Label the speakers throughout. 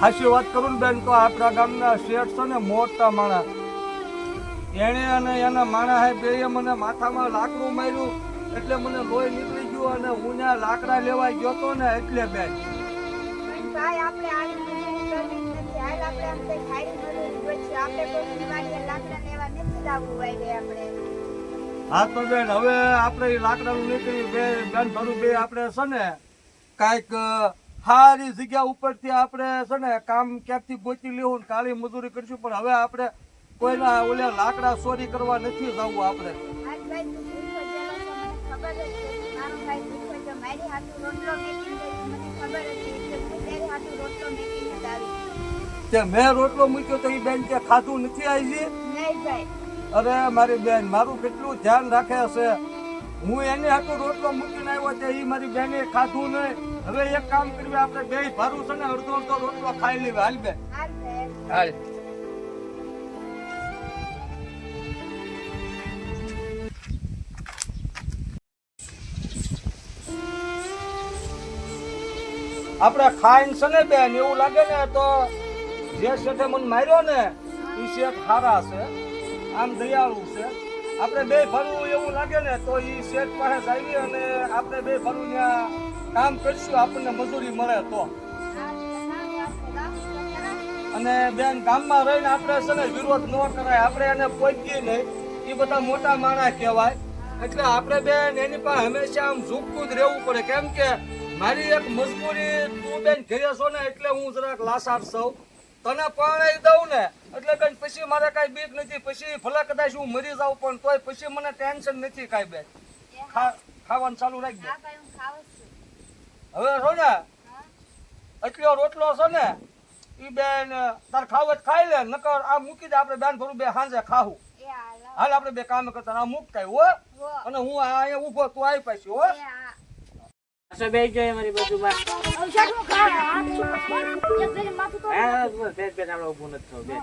Speaker 1: હાચી વાત કરું ને બેન તો આપણા ગામના શેઠ છે ને મોટા માણસ એણે અને એના માણા હે બેએ મને માથામાં લાકડું માર્યું એટલે મને લોહી નીકળી ગયું અને હું ત્યાં લાકડા લેવા ગયો તો ને એટલે બેન.
Speaker 2: ભાઈ આપણે આપણે
Speaker 1: હા તો બેન હવે આપણે લાકડાનું નીકળી બે બેન ભરું બે આપણે છે ને કાંઈક સારી જગ્યા ઉપરથી આપણે છે ને કામ ક્યાંકથી ગોતી લેવું કાળી મજૂરી કરશું પણ હવે આપણે કોઈના ઓલે લાકડા ચોરી કરવા નથી જવું આપણે.
Speaker 2: તું
Speaker 1: મેં રોટલો મૂક્યો તો એ બેન કે ખાધું નથી આવી અરે મારી બેન મારું કેટલું ધ્યાન રાખે છે. હું એને હાથું રોટલો મૂકીને આવ્યો તે એ મારી બેને ખાધું નહીં. હવે એક કામ કરવી આપણે બે ભરું છે ને અડધો અડધો રોટલો ખાઈ લેવા. હાલ બે.
Speaker 2: હાલ.
Speaker 1: આપણે ખાઈને છે ને બેન એવું લાગે ને તો જે શેઠે મને માર્યો ને એ શેઠ હારા છે આમ દયાળુ છે. આપણે બે ફરવું એવું લાગે ને તો એ શેઠ પાસે જઈએ અને આપણે બે ફરવું ત્યાં કામ કરશું, આપણને મજૂરી મળે તો. અને બેન, ગામમાં રહીને આપણે છે ને વિરોધ ન કરાય. આપણે એને પહોંચીએ નહીં. એ બધા મોટા માણસ કહેવાય. એટલે આપણે બેન, એની પાસે હંમેશા આમ ઝૂકતું જ રહેવું પડે. કેમ કે મારી એક મજબૂરી, તું બેન ઘેરે છો ને, એટલે હું જરાક લાસાર સૌ તને પરણાઈ દઉં ને. એટલે બેન, પછી મારે કાંઈ બીક નથી. પછી ભલે કદાચ હું મરી જાઉં, પણ તોય પછી મને ટેન્શન નથી કાંઈ બેન. ખાવાનું ચાલુ રાખી હવે છો? ને એટલો રોટલો છે ને ઈ બેન તાર ખાવ ખાઈ લે નકર આ મૂકી દે આપણે બેન ભરું બે સાંજે ખાવું
Speaker 2: હાલ
Speaker 1: હાલ. આપણે બે કામ કરતા આ મૂક કાંઈ હો. અને હું આ અહીંયા ઊભો તું આવી પાછી હો.
Speaker 2: એ
Speaker 3: બે જાય મારી બાજુમાં.
Speaker 2: ઔષધ હું ખાવ હાથ છું એક ફેરી માથું તો
Speaker 3: હા બેન બેન આપણે ઊભું નથી થવું બેન.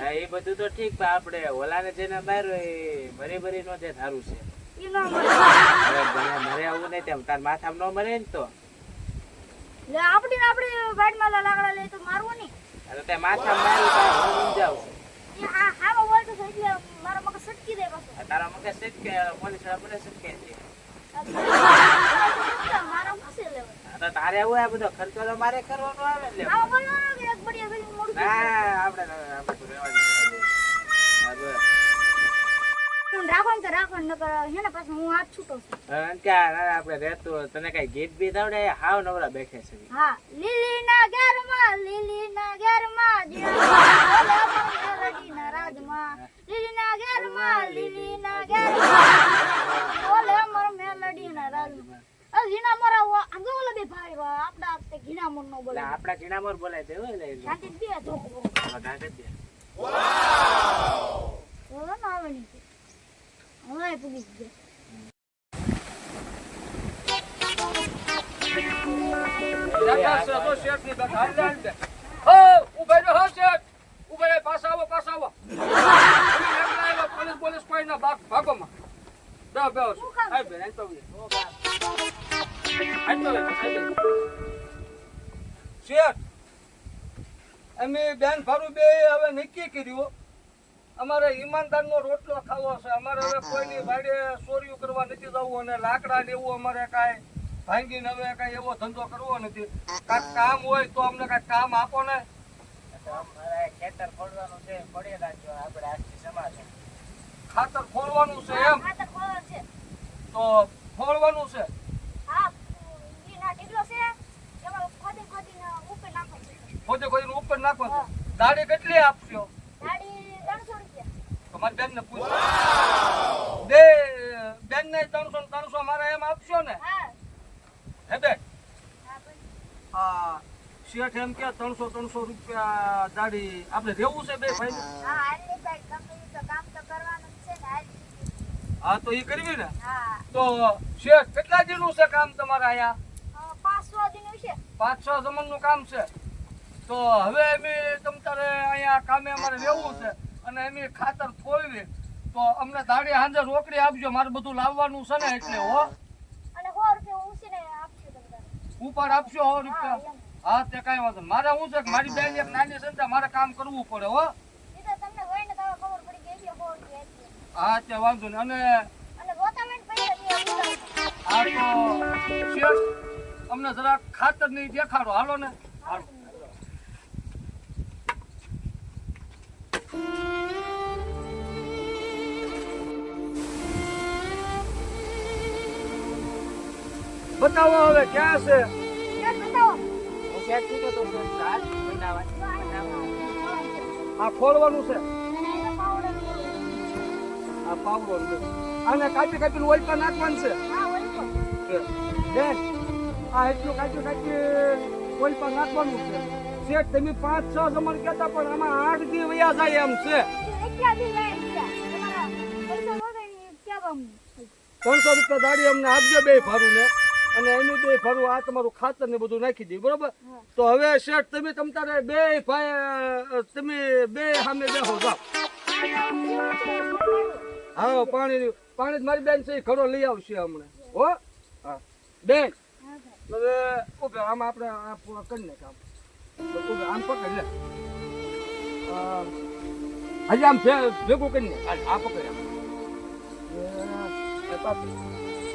Speaker 3: હા એ બધું તો ઠીક પણ આપણે ઓલાને જેને માર્યો એ ભરી ભરી નો જે થારું છે. મરે આવું નહીં તેમ તાર માથામાં ન મરે ને તો.
Speaker 2: લે આપડી આપડી આપડી માં લાકડા લે તો મારવો નહીં.
Speaker 3: અરે તે માથા મારી તો હું
Speaker 2: જાવ હા હામાં બોલતો છે એટલે મારા મગજ સટકી દે પાછું.
Speaker 3: તારા મગજ સટકે પોલીસ મને સટકે છે.
Speaker 2: મારા પાસે લેવા.
Speaker 3: તો તારે આવું આ બધો ખર્ચો તો મારે કરવાનો આવે લે
Speaker 2: હા બોલવાનો કે એક બડિયા મોડું
Speaker 3: ના આપણે આપણે
Speaker 2: ગયું. રાખો ને તો રાખો ને નકર હે ને પાછું હું હાથ છૂટો છું.
Speaker 3: ક્યાં આપણે રહેતું તને કઈ ગીત બીત આવડે? હાવ નવરા બેઠે છે.
Speaker 2: હા લીલી ના લીલી મેલડી ના રાજમાં. લીલી ના લીલી ઓલે મેલડી ના રાજમાં. ઘીના મરા આમ બે ભાઈ આપડા હાથે ઘીના મર નો બોલે
Speaker 3: તે દે.
Speaker 2: બોલો ને આવે હવે પૂગી ગયા
Speaker 1: અમે બેન ભારું બે હવે નક્કી કર્યું અમારે ઈમાનદારનો રોટલો ખાવો છે. અમારે હવે કોઈની ભાડે ચોરીઓ કરવા નથી જવું અને લાકડા લેવું અમારે કાંઈ ભાંગીને હવે કાંઈ એવો ધંધો કરવો નથી. કાંઈક કામ હોય તો અમને કાંઈક કામ આપો ને.
Speaker 3: અમારે ખેતર ખોદવાનું છે ખોડી નાખજો આપણે આજથી સમાજ.
Speaker 1: ખાતર ખોલવાનું છે એમ? તો ખોલવાનું છે?
Speaker 2: હા ઈ ના ઢીકલો છે. એમાં ખોદી ઉપર નાખો.
Speaker 1: ખોદે ખોદીને ઉપર નાખવાનું દાડી કેટલી આપશો? તમારી બેન ને પૂછો. બે બેન ને ત્રણસો ને ત્રણસો મારે એમ આપશો ને?
Speaker 2: હે.
Speaker 1: બેન?
Speaker 2: હા
Speaker 1: શેઠ એમ કે ત્રણસો ત્રણસો રૂપિયા દાડી આપણે રહેવું છે બે ભાઈ
Speaker 2: હા તો ને
Speaker 1: એ કરવી ને? તો શેઠ કેટલા દિનનું છે કામ તમારે અહીંયા?
Speaker 2: દિન છે.
Speaker 1: પાંચ છ જમણનું કામ છે. તો હવે અમે તમ તારે અહીંયા કામે અમારે રહેવું છે. અને એની ખાતર ખોલવી તો અમને દાડી હાંજે રોકડી આપજો મારે બધું લાવવાનું છે ને એટલે હો.
Speaker 2: અને સો રૂપિયા ઉછીને આપશું તમને.
Speaker 1: ઉપર આપશો હો રૂપિયા હા તે? કાંઈ વાંધો. મારે શું છે કે મારી બેન એક નાની છે ત્યાં મારે કામ કરવું પડે હો.
Speaker 2: એ તો તમને હોય ને તો ખબર પડી ગઈ છે કોણ છે
Speaker 1: હા તે વાંધો નહીં. અને
Speaker 2: અને ગોતામાં પૈસા દે
Speaker 1: આ તો અમને જરાક ખાતર નહીં દેખાડો. હાલો ને. બતાવો હવે ક્યાં છે. આ ખોલવાનું છે. આ પાવડો છે. આને કાપી કાપીને ઓઇલ પર નાખવાનું છે. બેન આ એટલું કાપી કાપી ઓઇલ પર નાખવાનું છે. શેઠ તમે પાંચ છ જમણ કહેતા પણ આમાં આઠ દી વયા જાય એમ છે? ત્રણસો રૂપિયા દાડી અમને આપજો બે ફારું ને અને એનું બે ફારું આ તમારું ખાતર ને બધું નાખી દઈએ બરોબર? તો હવે શેઠ તમે તમ તારે બે ભાઈ તમે બે સામે બેહો જાઓ. હા પાણી પાણી મારી બેન છે એ ઘડો લઈ આવશે હમણાં. હો? હા. બેન. હવે ઓકે આમ આપણે આ પૂરા કરી નાખ આમ. આમ પકડ લે. હજી આમ ભેગું કરી નાખ આ પકડ આમ.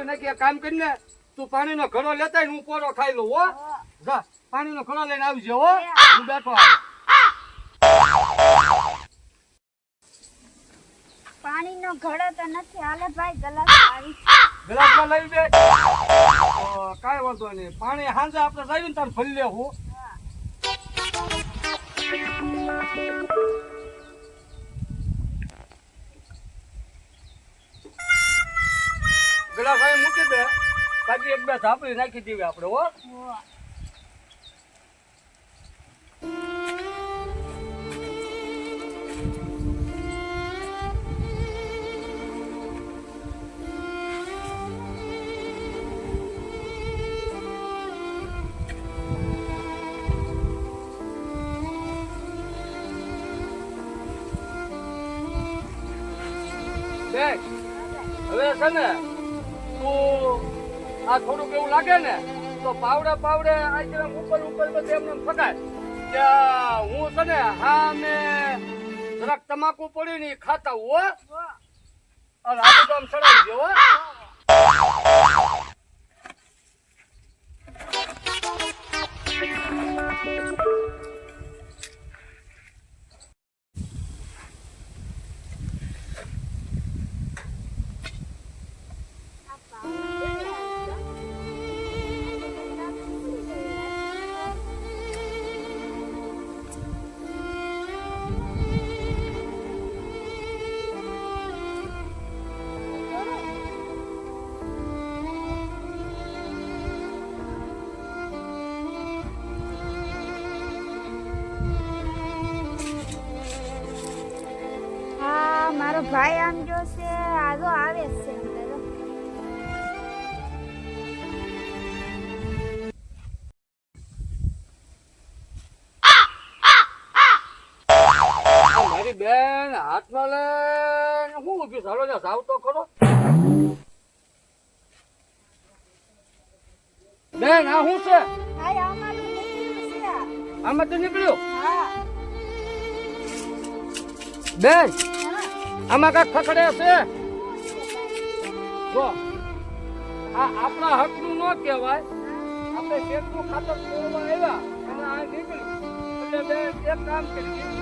Speaker 1: થાપડી નાખી, કામ કરીને તું પાણીનો ઘડો લેતા હું પોરો ખાઈ લઉં હો. જા પાણીનો ઘડો લઈને આવજે હો. હું બેઠો
Speaker 2: પાણીનો ઘડો તો નથી હાલે ભાઈ ગલાસ આવી
Speaker 1: ગ્લાસમાં લઈ દે કાઈ વાંધો નહીં. પાણી સાંજે આપણે જઈએ ને તાર ભરી લેવું. ગ્લાસ અહીં મૂકી દે. બાકી એક બે થાપડી નાખી દેવી આપણે હો. હવે આ થોડુંક એવું લાગે ને, તો પાવડે પાવડે આ ઉપર ઉપર બધે એમને એમ ફગાય. કે હું છે ને હા મેં જરાક તમાકુ પડી ની ખાતા હો. અને આ તો આમ ચડાવી
Speaker 2: મારી
Speaker 1: બેન હાથમાં લઈને હું ઊભી સારો ને તો ખરો. બેન આ શું છે. આમાં તો નીકળ્યું બેન આમાં કાંઈક ખખડે છે? જો આ આપણા હકનું ન કહેવાય. આપણે શેઠનું ખાતર આવ્યા અને આ નીકળ્યું. એટલે બેન એક કામ કરીએ.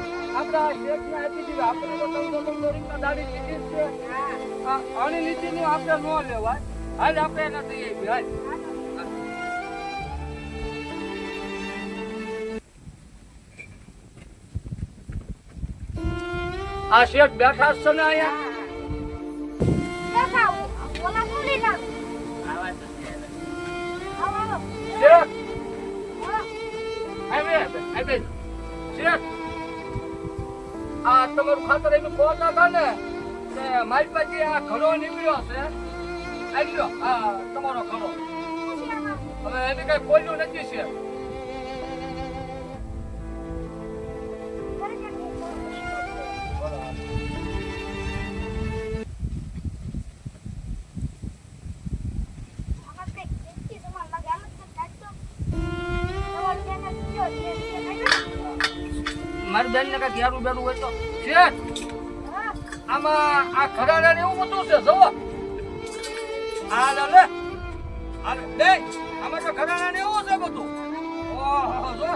Speaker 1: આપણે તો કંકોત્રી ચોરીના દાડી લીધી જ આપણે ન લેવાય. હાલ આપણે એના થઈ આ શેઠ બેઠા છો ને અહીંયા? શેઠ! આવે આવે. શેઠ! આ તમારું ખાતર એનું કોટા હતા ને મારી પાસે આ ઘડો નીકળ્યો છે આવી ગયો. આ તમારો ઘડો? હવે એને કઈ બોલ્યું નથી છે. મારી બેન ને કઈ ઘેરું બેરું હોય તો. શેઠ, આમાં આ ખરાડા ને એવું બધું છે, જુઓ. આ લે લે. આ લે. આમાં તો ખરાડા એવું છે બધું. ઓહો જો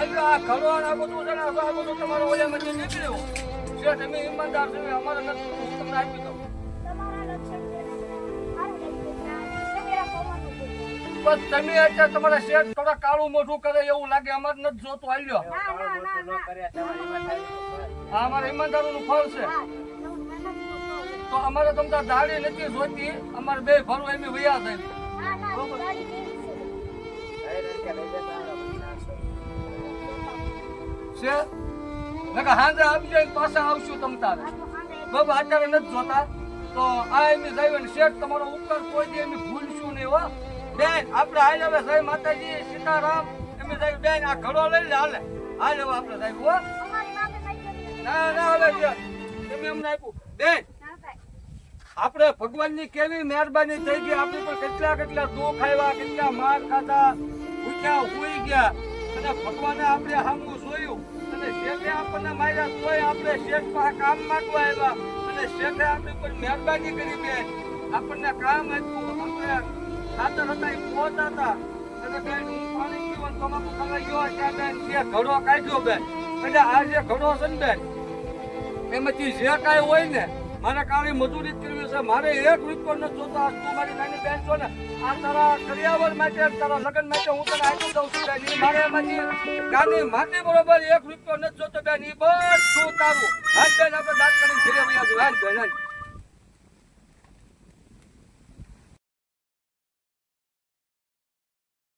Speaker 1: એટલે આ ખરો આ બધું છે ને, આ બધું તમારો ઓલામાંથી નીકળ્યો. શેઠ અમે ઈમાનદાર છે, અમારે નથી તમને આપી દઉં. બસ તમે અત્યારે તમારા શેઠ થોડા કાળું મોઢું કરે એવું લાગે અમારે નથી જોતું હાલ્યો.
Speaker 2: હા અમારે ન
Speaker 3: ઈમાનદારીનું ફળ.
Speaker 1: છે. તો અમારે તમને દાડી નથી જોતી અમારે બે ફરવું એમ વયા થાય
Speaker 2: છે?
Speaker 1: હાંજે આવજો ને પાછા આવશું તમ તારે. બાબા અત્યારે નથી જોતા. તો આ એમ જાય ને શેઠ તમારો ઉપકાર કોઈ દી એમ ભૂલશું નહીં હો. બેન આપણે હાલ હવે સાહેબ માતાજી સીતારામ એમ સાહેબ બેન આ ઘડો લઈ લે હાલે. હાલ હવે આપણે સાહેબ હો. ના ના હવે તમે અમને આપ્યું. બેન. આપણે ભગવાનની કેવી મહેરબાની થઈ ગઈ? આપણે પણ કેટલા કેટલા દુઃખ આવ્યા કેટલા માર ખાધા ભૂખ્યા હોઈ ગયા. અને ભગવાને આપણે સામું જોયું અને શેઠે આપણને માર્યા તોય આપણે શેઠ પાસે કામ માંગવા આવ્યા. અને શેઠે આપણી પર મહેરબાની કરી બેન. આપણને કામ આપ્યું. આપણે ખાતર હતા એ પહોંચતા હતા ઘડો કાઢ્યો બેન. એટલે આ જે ઘડો છે ને બેન, એમાંથી જે કાંઈ હોય ને, મારે કાળી મજૂરી કરવી છે. મારે એક રૂપિયો નથી જોતા. તું મારી નાની બેન છો ને? આ તારા કરિયાવર માટે તારા લગ્ન માટે હું તને આપી દઉં છું મારે એમાંથી ગાની માટી બરોબર એક રૂપિયો નથી જોતો બેન. એ બધું તારું. હાથ બેન, આપણે દાંત કરીને ઘરે વયા હાલ.